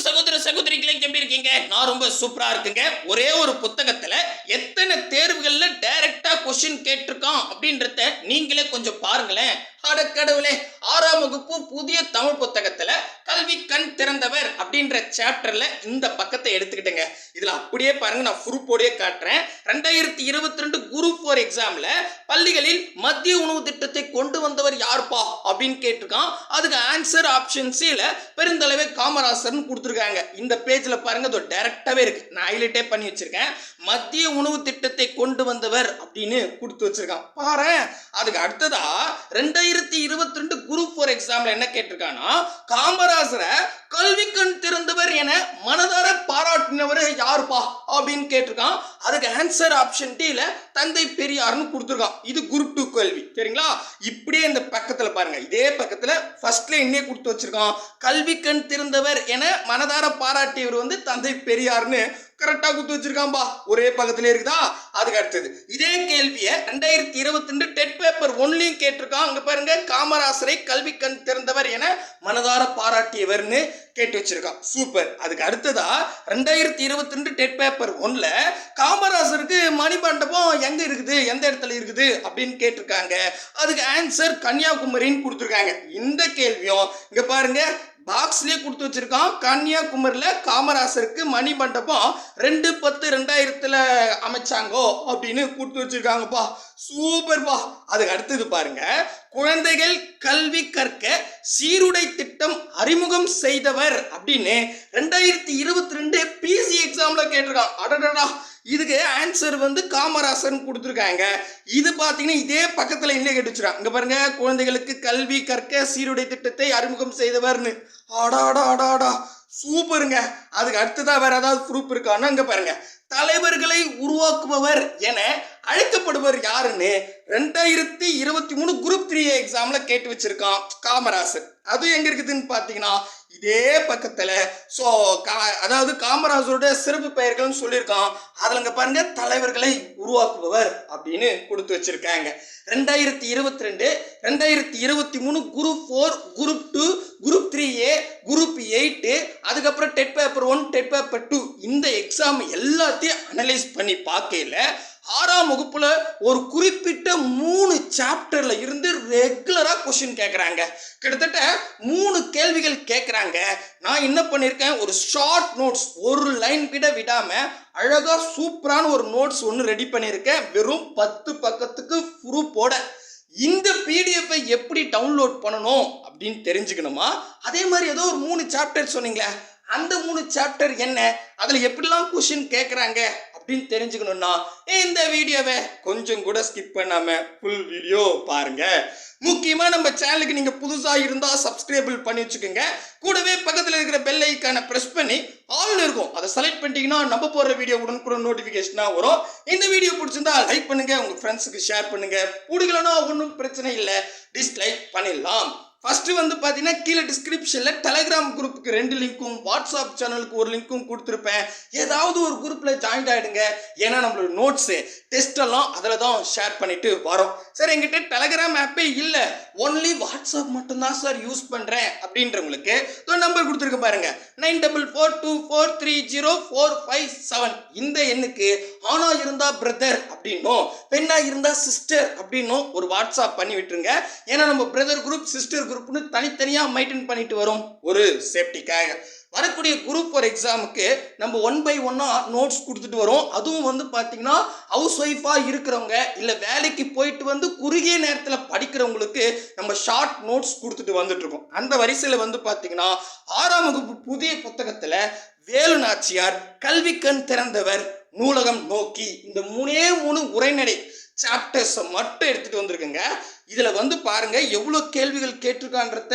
சகோதர சகோதரிகளை எப்படி இருக்கீங்க? நான் ரொம்ப சூப்பரா இருக்குங்க. ஒரே ஒரு புத்தகத்துல எத்தனை தேர்வுகள்ல டைரக்டா கொஸ்டின் கேட்டிருக்கான் அப்படின்றத நீங்களே கொஞ்சம் பாருங்களேன். அடக்கடவுளே கடவுளே ஆறாம் வகுப்பு புதிய தமிழ் புத்தகத்துல கல்வி கண் திறந்தவர் அப்படின்ற சாப்டர்ல இந்த பக்கத்தை எடுத்துக்கிட்டேங்க. இதுல அப்படியே பாருங்க நான் ப்ரூஃபோடயே காட்டுறேன். ரெண்டாயிரத்தி இருபத்தி ரெண்டு குரூப் ஃபோர் எக்ஸாம்ல பள்ளிகளில் மத்திய உணவு திட்டத்தை கொண்டு வந்தவர் யார்ப்பா அப்படின்னு கேட்டிருக்கான். அதுக்கு ஆன்சர் ஆப்ஷன் சில பெருந்தளவே காமராசர்னு கொடுத்துருக்காங்க. இந்த பேஜ்ல பாருங்க அது டைரக்டாவே இருக்கு. நான் ஹைலைட்டே பண்ணி வச்சிருக்கேன். மத்திய உணவு திட்டத்தை கொண்டு வந்தவர் அப்படின்னு கொடுத்து வச்சிருக்கான். பாரு அதுக்கு அடுத்ததா ரெண்டாயிரத்தி இருபத்தி ரெண்டு குரூப் ஃபோர் எக்ஸாம்ல என்ன கேட்டிருக்கானா காமராசரை கல்வி கண் திறந்தவர் என மனதார பாராட்டினவர் யாருப்பா அப்படின்னு கேட்டிருக்கான். அதுக்கு ஆன்சர் ஆப்ஷன் டில தந்தை பெரியார்னு கொடுத்துருக்கான். இது குரூப் டூ கல்வி. சரிங்களா? இப்படியே இந்த பக்கத்துல பாருங்க. இதே பக்கத்துல ஃபர்ஸ்ட்ல என்னே கொடுத்து வச்சிருக்கான். கல்வி கண் திறந்தவர் என மனதார பாராட்டியவர் வந்து தந்தை பெரியார்னு கரெக்டாக குத்து வச்சிருக்கான்பா. ஒரே பக்கத்துல இருக்குதா? அதுக்கு அடுத்தது. இதே கேள்வியை ரெண்டாயிரத்தி இருபத்தி ரெண்டு டெட் பேப்பர் ஒன்லையும் கேட்டிருக்கான். அங்கே பாருங்க காமராசரை கல்வி கண் திறந்தவர் என மனதார பாராட்டியவர்னு கேட்டு வச்சிருக்கான். சூப்பர் அதுக்கு அடுத்ததா ரெண்டாயிரத்தி இருபத்தி ரெண்டு டெட் பேப்பர் ஒன்ல காமராசருக்கு மணிமண்டபம் எங்க இருக்குது? எந்த இடத்துல இருக்குது? அப்படின்னு கேட்டிருக்காங்க. அதுக்கு ஆன்சர் கன்னியாகுமரின்னு கொடுத்துருக்காங்க. இந்த கேள்வியும் இங்க பாருங்க பாக்ஸ்லேயே கொடுத்து வச்சிருக்கான். கன்னியாகுமரியில் காமராசருக்கு மணி மண்டபம் ரெண்டு பத்து ரெண்டாயிரத்தில் அமைச்சாங்கோ அப்படின்னு கொடுத்து வச்சுருக்காங்கப்பா. சூப்பர்ப்பா. அதுக்கு அடுத்தது பாருங்க. குழந்தைகள் கல்வி கற்க சீருடை திட்டம் அறிமுகம் செய்தவர் அப்படின்னு ரெண்டாயிரத்தி இருபத்தி ரெண்டு பிசி எக்ஸாமில் கேட்டிருக்கான். அடடடா. இதுக்கு ஆன்சர் வந்து காமராசன் கொடுத்துருக்காங்க. இது பார்த்தீங்கன்னா இதே பக்கத்தில் என்ன கேட்டுச்சுரா இங்கே பாருங்க குழந்தைகளுக்கு கல்வி கற்க சீருடை திட்டத்தை அறிமுகம் செய்தவர்னு. ஆடாடா ஆடாடா. சூப்பருங்க. அதுக்கு அடுத்ததாக வேற ஏதாவது ப்ரூப் இருக்கான்னு அங்கே பாருங்க. தலைவர்களை உருவாக்குபவர் என அழைக்கப்படுவர் யாருன்னு ரெண்டாயிரத்தி இருபத்தி மூணு குரூப் த்ரீ எக்ஸாமில் கேட்டு வச்சிருக்கான் காமராசர் அது எங்கே இருக்குதுன்னு பார்த்தீங்கன்னா இதே பக்கத்தில் ஸோ கா அதாவது காமராஜரோட சிறப்பு பெயர்கள்னு சொல்லியிருக்கான் அதில் இங்கே பாருங்க தலைவர்களை உருவாக்குபவர் அப்படின்னு கொடுத்து வச்சிருக்காங்க. ரெண்டாயிரத்தி இருபத்தி ரெண்டு ரெண்டாயிரத்தி இருபத்தி மூணு group four group two group three A group eight அதுக்கப்புறம் TET paper one TET paper two இந்த எக்ஸாம் எல்லாத்தையும் அனலைஸ் பண்ணி பார்க்கையில ஆறாம் வகுப்புல ஒரு குறிப்பிட்ட மூணு சாப்டர்ல இருந்து ரெகுலரா கொஸ்டின் கேட்குறாங்க கிட்டத்தட்ட மூணு கேள்விகள் கேட்குறாங்க நான் என்ன பண்ணியிருக்கேன் ஒரு ஷார்ட் நோட்ஸ் ஒரு லைன் கிட்ட விடாம அழகா சூப்பரான ஒரு நோட்ஸ் ஒன்று ரெடி பண்ணியிருக்கேன் வெறும் பத்து பக்கத்துக்கு ப்ரூஃபோட இந்த பிடிஎஃப்பை எப்படி டவுன்லோட் பண்ணணும் அப்படின்னு தெரிஞ்சுக்கணுமா? அதே மாதிரி ஏதோ ஒரு மூணு சாப்டர் சொன்னீங்களே அந்த மூணு சாப்டர் என்ன? அதில் எப்படிலாம் கொஷின் கேட்குறாங்க அப்படின்னு தெரிஞ்சுக்கணும்னா இந்த வீடியோவை கொஞ்சம் கூட ஸ்கிப் பண்ணாம ஃபுல் வீடியோ பாருங்க. முக்கியமா நம்ம சேனலுக்கு நீங்க புதுசா இருந்தா சப்ஸ்கிரைபிள் பண்ணி வச்சுக்கோங்க. கூடவே பக்கத்தில் இருக்கிற பெல் ஐக்கானை ப்ரெஸ் பண்ணி ஆல்னு இருக்கும். அதை செலக்ட் பண்ணிட்டீங்கன்னா நம்ம போடுற வீடியோ உடனுக்குடன் நோட்டிஃபிகேஷனாக வரும். இந்த வீடியோ பிடிச்சிருந்தா லைக் பண்ணுங்க. உங்க ஃப்ரெண்ட்ஸுக்கு ஷேர் பண்ணுங்க. பிடிக்கலன்னா ஒன்றும் பிரச்சனை இல்லை. டிஸ்லைக் பண்ணிடலாம். ஃபஸ்ட்டு வந்து பார்த்தீங்கன்னா கீழே டிஸ்கிரிப்ஷனில் டெலகிராம் குரூப்புக்கு ரெண்டு லிங்க்கும் வாட்ஸ்அப் சேனலுக்கு ஒரு லிங்க்கும் கொடுத்துருப்பேன். ஏதாவது ஒரு குரூப்பில் ஜாயின் ஆகிடுங்க ஏன்னா நம்மளோட நோட்ஸு டெஸ்ட் எல்லாம் அதில் தான் ஷேர் பண்ணிட்டு வரோம். சார் எங்கிட்ட டெலகிராம் ஆப்பே இல்லை. ஒன்லி வாட்ஸ்அப் மட்டும்தான் சார் யூஸ் பண்ணுறேன் அப்படின்றவங்களுக்கு நம்பர் கொடுத்துருக்க பாருங்கள் nine double four two four three zero four five seven இந்த எண்ணுக்கு ஆணா இருந்தா பிரதர் அப்படின்னும் பெண்ணா இருந்தா சிஸ்டர் அப்படின்னும் ஒரு வாட்ஸ்அப் பண்ணி விட்டுருங்க. ஏன்னா நம்ம பிரதர் குரூப் சிஸ்டர் குரூப்னு தனித்தனியாக மெயின்டைன் பண்ணிட்டு வரும் ஒரு சேஃப்டிக்காக வரக்கூடிய குரூப் ஒரு எக்ஸாமுக்கு நம்ம ஒன் பை ஒன்னாக நோட்ஸ் கொடுத்துட்டு வரோம். அதுவும் வந்து பார்த்தீங்கன்னா ஹவுஸ் ஒய்ஃபாக இருக்கிறவங்க இல்லை வேலைக்கு போயிட்டு வந்து குறுகிய நேரத்தில் படிக்கிறவங்களுக்கு நம்ம ஷார்ட் நோட்ஸ் கொடுத்துட்டு வந்துட்டு இருக்கோம். அந்த வரிசையில் வந்து பார்த்தீங்கன்னா ஆறாம் வகுப்பு புதிய புத்தகத்தில் வேலு நாச்சியார் கல்வி கண் திறந்தவர் நூலகம் நோக்கி இந்த மூணே மூணு உரைநடை சாப்டர்ஸை மட்டும் எடுத்துட்டு வந்திருக்குங்க. இதில் வந்து பாருங்க எவ்வளோ கேள்விகள் கேட்டிருக்கான்றத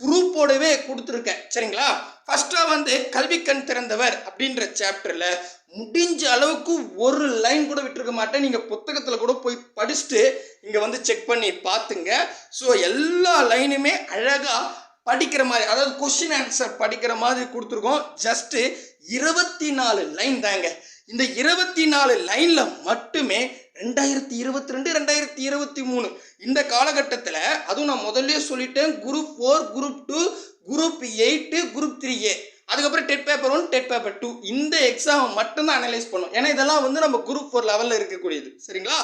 ப்ரூஃபோடவே கொடுத்துருக்கேன். சரிங்களா? ஃபர்ஸ்ட்டாக வந்து கல்வி கண் திறந்தவர் அப்படின்ற சாப்டரில் முடிஞ்ச அளவுக்கு ஒரு லைன் கூட விட்டுருக்க மாட்டேன். நீங்கள் புத்தகத்தில் கூட போய் படிச்சுட்டு இங்கே வந்து செக் பண்ணி பார்த்துங்க ஸோ எல்லா லைனுமே அழகாக படிக்கிற மாதிரி அதாவது கொஷின் ஆன்சர் படிக்கிற மாதிரி கொடுத்துருக்கோம். ஜஸ்ட்டு இருபத்தி நாலு லைன் தாங்க. இந்த இருபத்தி நாலு லைனில் மட்டுமே ரெண்டாயிரத்தி இருபத்தி ரெண்டு ரெண்டாயிரத்தி இருபத்தி மூணு இந்த காலகட்டத்தில் அதுவும் நான் முதல்ல சொல்லிட்டேன் group four group two group eight group three A அதுக்கப்புறம் TET paper one TET paper two இந்த எக்ஸாம் மட்டும்தான் அனலைஸ் பண்ணும் ஏன்னா இதெல்லாம் வந்து நம்ம குரூப் ஃபோர் லெவலில் இருக்கக்கூடியது. சரிங்களா?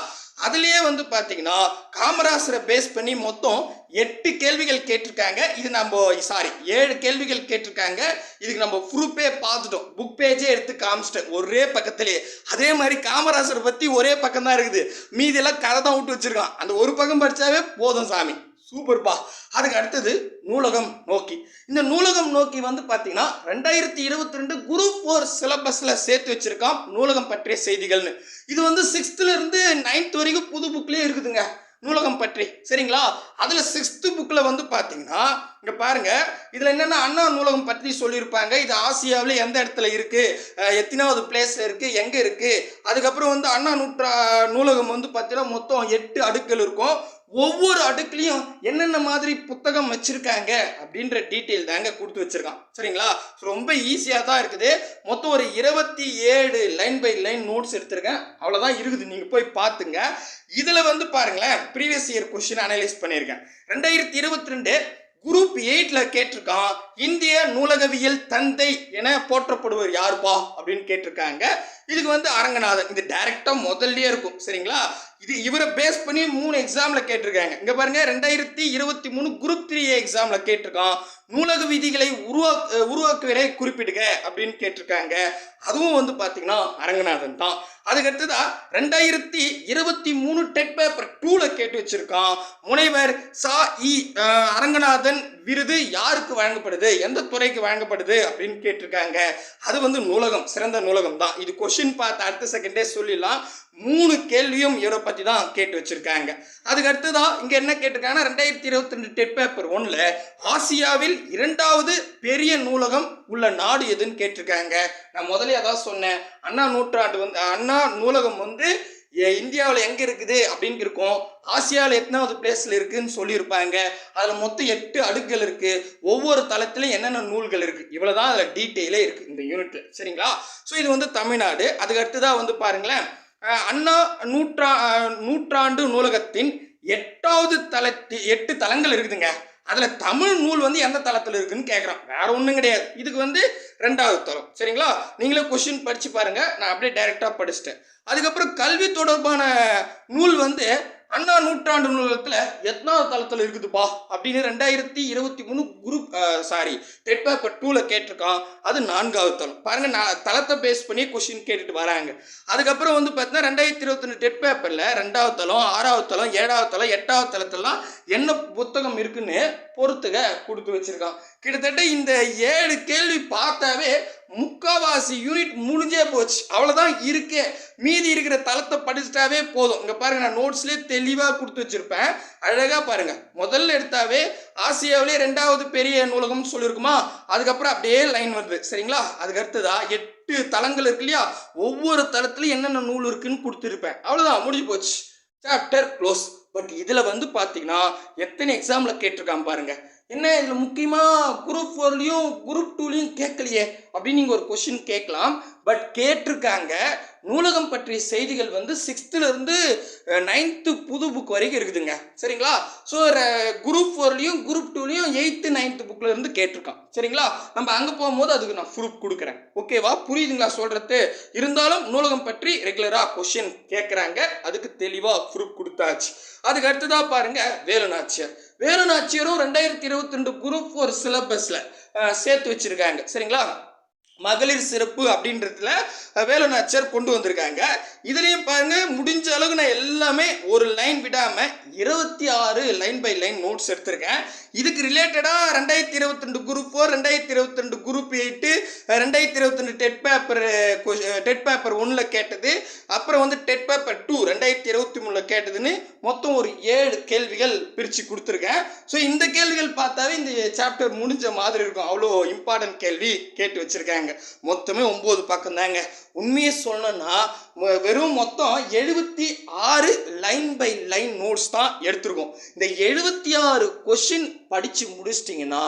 அதுலேயே வந்து பார்த்தீங்கன்னா காமராசரை பேஸ் பண்ணி மொத்தம் எட்டு கேள்விகள் கேட்டிருக்காங்க. இது நம்ம சாரி ஏழு கேள்விகள் கேட்டிருக்காங்க. இதுக்கு நம்ம ப்ரூஃபே பார்த்துட்டோம். புக் பேஜே எடுத்து காமிச்சிட்டேன். ஒரே பக்கத்துலேயே. அதே மாதிரி காமராசரை பற்றி ஒரே பக்கம் தான் இருக்குது மீதியெல்லாம் கதை தான் விட்டு வச்சிருக்கான். அந்த ஒரு பக்கம் படித்தாவே போதும் சாமி. சூப்பர்ப்பா அதுக்கு அடுத்தது நூலகம் நோக்கி. இந்த நூலகம் நோக்கி வந்து பார்த்தீங்கன்னா ரெண்டாயிரத்தி இருபத்தி ரெண்டு குரூப் ஃபோர் சிலபஸில் சேர்த்து வச்சிருக்கான் நூலகம் பற்றிய செய்திகள்னு. இது வந்து சிக்ஸ்த்துலேருந்து நைன்த் வரைக்கும் புது புக்லேயே இருக்குதுங்க நூலகம் பற்றி. சரிங்களா? அதில் சிக்ஸ்த்து புக்கில் வந்து பார்த்தீங்கன்னா இங்கே பாருங்கள் இதில் என்னென்னா அண்ணா நூலகம் பற்றி சொல்லியிருப்பாங்க இது ஆசியாவில் எந்த இடத்துல இருக்குது எத்தனாவது பிளேஸில் இருக்குது எங்கே இருக்குது அதுக்கப்புறம் வந்து அண்ணா நூற்றா நூலகம் வந்து பார்த்தீங்கன்னா மொத்தம் எட்டு அடுக்கள் இருக்கும். ஒவ்வொரு அடுக்குலையும் என்னென்ன மாதிரி புத்தகம் வச்சுருக்காங்க அப்படின்ற டீட்டெயில் தாங்க கொடுத்து வச்சுருக்கான். சரிங்களா? ரொம்ப ஈஸியாக தான் இருக்குது. மொத்தம் ஒரு இருபத்தி ஏழு லைன் பை லைன் நோட்ஸ் எடுத்திருக்கேன். அவ்வளோதான் இருக்குது. நீங்கள் போய் பார்த்துங்க. இதில் வந்து பாருங்களேன் ப்ரீவியஸ் இயர் கொஷின் அனலைஸ் பண்ணியிருக்கேன். ரெண்டாயிரத்தி இருபத்தி ரெண்டு குரூப் எயிட்ல கேட்டிருக்கான் இந்திய நூலகவியல் தந்தை என போற்றப்படுவர் யாருப்பா அப்படின்னு கேட்டிருக்காங்க. இதுக்கு வந்து அரங்கநாதன் இது டைரக்டா முதல்லயே இருக்கும் சரிங்களா? இது இவரை பேஸ் பண்ணி மூணு எக்ஸாம்ல கேட்டிருக்காங்க. இங்க பாருங்க ரெண்டாயிரத்தி இருபத்தி மூணு குரூப் த்ரீ எக்ஸாம்ல கேட்டிருக்கான். நூலக விதிகளை உருவாக்க உருவாக்குவதை குறிப்பிடுக அப்படின்னு கேட்டிருக்காங்க. அதுவும் வந்து பாத்தீங்கன்னா அரங்கநாதன் தான். அதுக்கடுத்ததா ரெண்டாயிரத்தி இருபத்தி மூணு டெட் பேப்பர் டூல கேட்டு வச்சிருக்கான். முனைவர் சா இ அரங்கநாதன் விருது யாருக்கு வழங்கப்படுது? எந்த துறைக்கு வழங்கப்படுது? அப்படின்னு கேட்டிருக்காங்க. அது வந்து நூலகம் சிறந்த நூலகம் தான். இது கொஷின் பார்த்து அடுத்த செகண்டே சொல்லிடலாம். மூணு கேள்வியும் இவரை பற்றி தான் கேட்டு வச்சுருக்காங்க. அதுக்கு அடுத்ததா இங்கே என்ன கேட்டிருக்காங்கன்னா ரெண்டாயிரத்தி இருபத்தி ரெண்டு டெட் பேப்பர் ஒன்றில் ஆசியாவில் இரண்டாவது பெரிய நூலகம் உள்ள நாடு எதுன்னு கேட்டிருக்காங்க. நான் முதலே அதான் சொன்னேன். அண்ணா நூற்றாண்டு வந்து அண்ணா நூலகம் வந்து இந்தியாவில் எங்கே இருக்குது அப்படின்னு இருக்கும். ஆசியாவில் எத்தனாவது பிளேஸில் இருக்குன்னு சொல்லியிருப்பாங்க. அதில் மொத்தம் எட்டு அடுக்குகள் இருக்குது ஒவ்வொரு தளத்திலும் என்னென்ன நூல்கள் இருக்குது இவ்வளோ தான் அதில் டீட்டெயிலே இருக்குது இந்த யூனிட்டில் சரிங்களா? ஸோ இது வந்து தமிழ்நாடு. அதுக்கடுத்து தான் வந்து பாருங்களேன். அண்ணா நூற்றா நூற்றாண்டு நூலகத்தின் எட்டாவது தளத்து எட்டு தளங்கள் இருக்குதுங்க. அதில் தமிழ் நூல் வந்து எந்த தளத்தில் இருக்குதுன்னு கேட்குறான் வேற ஒன்றும் கிடையாது. இதுக்கு வந்து ரெண்டாவது தளம். சரிங்களா? நீங்களே கொஷின் படித்து பாருங்கள் நான் அப்படியே டைரெக்டாக படிச்சிட்டேன். அதுக்கப்புறம் கல்வி தொடர்பான நூல் வந்து அண்ணா நூற்றாண்டு நூலகத்தில் எத்தனாவது தளத்தில் இருக்குதுப்பா அப்படின்னு ரெண்டாயிரத்தி இருபத்தி மூணு குரூப் சாரி டெட் பேப்பர் டூவில் கேட்டிருக்கான். அது நான்காவது தளம். பாருங்கள் நான் தளத்தை பேஸ் பண்ணி கொஷின் கேட்டுட்டு வராங்க. அதுக்கப்புறம் வந்து பார்த்தீங்கன்னா ரெண்டாயிரத்தி இருபத்தி ரெண்டு டெட் பேப்பரில் ரெண்டாவது தளம் ஆறாவது தளம் ஏழாவது தளம் எட்டாவது தளத்துலலாம் என்ன புத்தகம் இருக்குன்னு பொறுத்துக கொடுத்து வச்சிருக்கான். கிட்டத்தட்ட இந்த ஏழு கேள்வி பார்த்தாவே முக்காவாசி யூனிட் முடிஞ்சே போச்சு. அவ்வளோதான் இருக்கே. மீதி இருக்கிற தளத்தை படிச்சுட்டாவே போதும். இங்கே பாருங்க நான் நோட்ஸ்லேயே தெளிவாக கொடுத்து வச்சிருப்பேன். அழகாக பாருங்க. முதல்ல எடுத்தாவே ஆசியாவிலே ரெண்டாவது பெரிய நூலகம்னு சொல்லியிருக்குமா? அதுக்கப்புறம் அப்படியே லைன் வருது. சரிங்களா? அதுக்கு அடுத்ததா எட்டு தளங்கள் இருக்கு இல்லையா? ஒவ்வொரு தளத்துலையும் என்னென்ன நூல் இருக்குன்னு கொடுத்துருப்பேன். அவ்வளோதான் முடிஞ்சு போச்சு. சாப்டர் க்ளோஸ் பட் இதில் வந்து பார்த்தீங்கன்னா எத்தனை எக்ஸாமில் கேட்டிருக்கான் பாருங்கள் என்ன இதில் முக்கியமாக குரூப் ஃபோர்லேயும் குரூப் டூலையும் கேட்கலையே அப்படின்னு நீங்கள் ஒரு கொஷின் கேட்கலாம். பட் கேட்டிருக்காங்க நூலகம் பற்றிய செய்திகள் வந்து சிக்ஸ்த்துலேருந்து நைன்த்து புது புக் வரைக்கும் இருக்குதுங்க. சரிங்களா? ஸோ குரூப் ஃபோர்லேயும் குரூப் டூலேயும் எயித்து நைன்த்து புக்கில் இருந்து கேட்டிருக்கான். சரிங்களா? நம்ம அங்கே போகும்போது அதுக்கு நான் ப்ரூஃப் கொடுக்குறேன். ஓகேவா புரியுதுங்களா சொல்கிறது இருந்தாலும் நூலகம் பற்றி ரெகுலராக கொஷின் கேட்குறாங்க அதுக்கு தெளிவாக ப்ரூஃப் கொடுத்தாச்சு. அதுக்கு அடுத்ததாக பாருங்கள் வேலுநாச்சியார். வேலுநாச்சியரும் ரெண்டாயிரத்தி இருபத்தி ரெண்டு குரூப் ஃபோர் சிலபஸில் சேர்த்து வச்சுருக்காங்க. சரிங்களா? மகளிர் சிறப்பு அப்படின்றதுல வேலு வேலுநாச்சியார் கொண்டு வந்திருக்காங்க. இதுலேயும் பாருங்க முடிஞ்ச அளவுக்கு நான் எல்லாமே ஒரு லைன் விடாமல் இருபத்தி ஆறு லைன் பை லைன் நோட்ஸ் எடுத்திருக்கேன். இதுக்கு ரிலேட்டடாக ரெண்டாயிரத்தி இருபத்தி ரெண்டு குரூப் ஃபோர் ரெண்டாயிரத்தி இருபத்தி ரெண்டு குரூப் எயிட்டு ரெண்டாயிரத்தி இருபத்தி ரெண்டு டெட் பேப்பர் டெட் பேப்பர் ஒன்றில் கேட்டது அப்புறம் வந்து டெட் பேப்பர் டூ ரெண்டாயிரத்தி இருபத்தி மூணில் கேட்டதுன்னு மொத்தம் ஒரு ஏழு கேள்விகள் பிரித்து கொடுத்துருக்கேன். ஸோ இந்த கேள்விகள் பார்த்தாவே இந்த சாப்டர் முடிஞ்ச மாதிரி இருக்கும். அவ்வளோ இம்பார்ட்டன்ட் கேள்வி கேட்டு வச்சுருக்காங்க. மொத்தமே ஒம்பது பக்கம் தாங்க உண்மையை சொல்லணும்னா வெறும் மொத்தம் எழுபத்தி ஆறு லைன் பை லைன் நோட்ஸ் தான் எடுத்திருக்கோம். இந்த எழுபத்தி ஆறு கொஷின் படித்து முடிச்சிட்டிங்கன்னா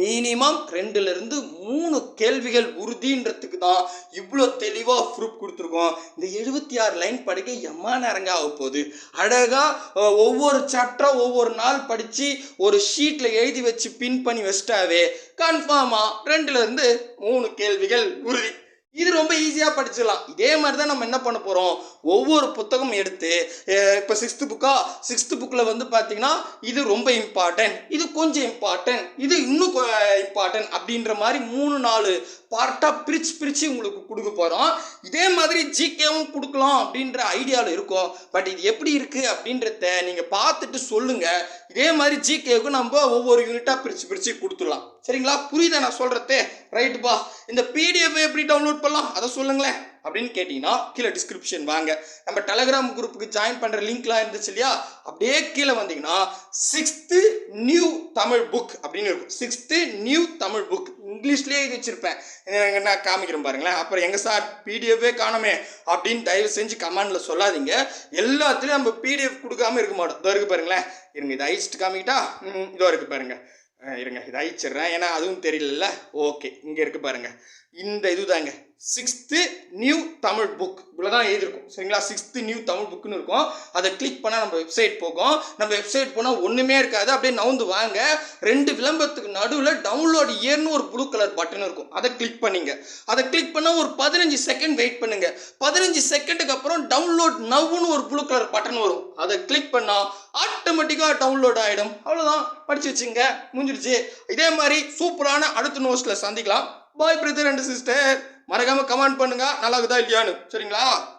மினிமம் ரெண்டுலேருந்து மூணு கேள்விகள் உறுதின்றதுக்கு தான் இவ்வளோ தெளிவாக ப்ரூஃப் கொடுத்துருக்கோம். இந்த எழுபத்தி ஆறு லைன் படிக்க எம்மா நேரங்க ஆக போகுது? அழகாக ஒவ்வொரு சாப்டராக ஒவ்வொரு நாள் படித்து ஒரு ஷீட்டில் எழுதி வச்சு பின் பண்ணி வச்சிட்டாவே கன்ஃபார்மாக ரெண்டுலேருந்து மூணு கேள்விகள் உறுதி. இது ரொம்ப ஈஸியாக படிச்சிடலாம். இதே மாதிரி தான் நம்ம என்ன பண்ண போகிறோம் ஒவ்வொரு புத்தகம் எடுத்து இப்போ சிக்ஸ்த்து புக்கா சிக்ஸ்த்து புக்கில் வந்து பார்த்தீங்கன்னா இது ரொம்ப இம்பார்ட்டன்ட் இது கொஞ்சம் இம்பார்ட்டன்ட் இது இன்னும் இம்பார்ட்டன்ட் அப்படின்ற மாதிரி மூணு நாலு பார்ட்டாக பிரித்து பிரித்து உங்களுக்கு கொடுக்க போகிறோம் இதே மாதிரி ஜிகேவும் கொடுக்கலாம் அப்படின்ற ஐடியாவில் இருக்கும். பட் இது எப்படி இருக்குது அப்படின்றத நீங்கள் பார்த்துட்டு சொல்லுங்கள் இதே மாதிரி ஜிகேவுக்கு நம்ம ஒவ்வொரு யூனிட்டாக பிரித்து பிரித்து கொடுத்துடலாம். சரிங்களா? புரியுதா நான் சொல்கிறதே ரைட்டுப்பா இந்த பிடிஎஃப் எப்படி டவுன்லோட் பண்ணலாம்? அதை சொல்லுங்களேன். அப்படின்னு கேட்டிங்கன்னா கீழே டிஸ்கிரிப்ஷன் வாங்க. நம்ம டெலகிராம் குரூப்புக்கு ஜாயின் பண்ணுற லிங்க்லாம் இருந்துச்சு இல்லையா? அப்படியே கீழே வந்தீங்கன்னா சிக்ஸ்த்து நியூ தமிழ் புக் அப்படின்னு இருக்கும். சிக்ஸ்த்து நியூ தமிழ் புக் இங்கிலீஷ்லேயே இது வச்சுருப்பேன். நான் காமிக்கிறேன் பாருங்களேன். அப்புறம் எங்கள் சார் பிடிஎஃபே காணுமே அப்படின்னு தயவு செஞ்சு கமெண்டில் சொல்லாதீங்க. எல்லாத்துலேயும் நம்ம பிடிஎஃப் கொடுக்காம இருக்க மாட்டோம். இதோ இருக்குது பாருங்களேன். இருங்க இதை அழிச்சிட்டு காமிக்கிட்டா? ம், இதோ இருக்குது பாருங்கள் இருங்க. இதை அழிச்சிடுறேன். ஏன்னா அதுவும் தெரியல ஓகே. இங்கே இருக்கு பாருங்கள் இந்த இதுதாங்க. சிக்ஸ்த்து நியூ தமிழ் புக் இவ்வளோ தான் எழுதியிருக்கும். சரிங்களா? சிக்ஸ்த்து நியூ தமிழ் புக்குன்னு இருக்கும். அதை கிளிக் பண்ணால் நம்ம வெப்சைட் போகும். நம்ம வெப்சைட் போனால் ஒன்றுமே இருக்காது. அப்படியே நவுந்து வாங்க. ரெண்டு விளம்பரத்துக்கு நடுவில் டவுன்லோட் இயர்னு ஒரு ப்ளூ கலர் பட்டன் இருக்கும். அதை கிளிக் பண்ணிங்க. அதை கிளிக் பண்ணால் ஒரு பதினஞ்சு செகண்ட் வெயிட் பண்ணுங்க. பதினஞ்சு செகண்டுக்கு அப்புறம் டவுன்லோட் நவ்னு ஒரு ப்ளூ கலர் பட்டன் வரும். அதை கிளிக் பண்ணால் ஆட்டோமேட்டிக்காக டவுன்லோட் ஆகிடும் அவ்வளோதான் படிச்சு வச்சுங்க. முடிஞ்சிருச்சு இதே மாதிரி சூப்பரான அடுத்த நோட்ஸில் சந்திக்கலாம். பாய் பிரதர் அண்ட் சிஸ்டர் மறக்காம கமெண்ட் பண்ணுங்க. நல்லா இருக்குதா இல்லையான்னு. சரிங்களா?